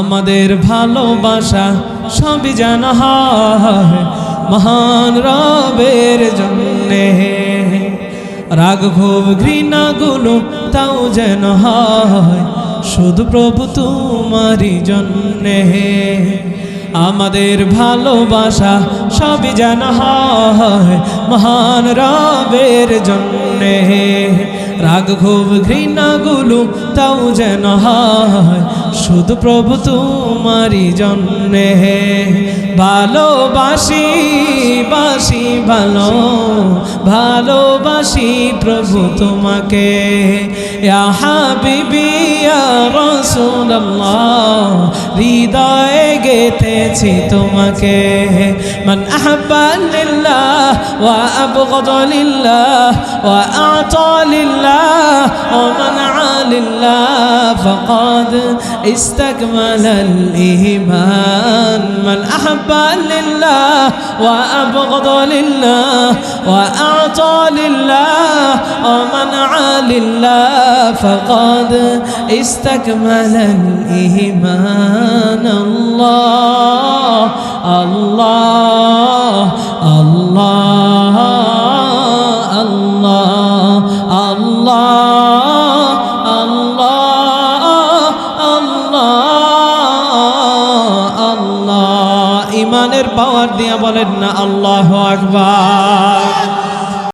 আমাদের ভালোবাসা সবই জানা হয় মহান রবের জন্যে। রাগ ক্ষোভ, ঘৃণাগুলো তাও যেন হয় শুধু প্রভু তোমারই জন্যে। আমাদের ভালোবাসা সবই জানা হয় মহান রবের জন্যে। রাগ ক্ষোভ ঘৃণাগুলো তাও যেন হয়। শুধু প্রভু তোমারই জন্যে ভালোবাসি, বাসি, ভালো, ভালোবাসি প্রভু তোমাকে। হাবিবি রাসূলুল্লাহ, হৃদয়ে গেথেছি তোমাকে। আহাব্বা লিল্লাহ, ওয়া আবগাদা লিল্লাহ, ওয়া ومن عال الله فقد استكمل الإيمان. من أحب لله وأبغض لله وأعطى لله ومن عال الله فقد استكمل الإيمان. الله الله الله الله الله. ইমানের পাওয়ার দিয়া বলেন না আল্লাহ আকবার।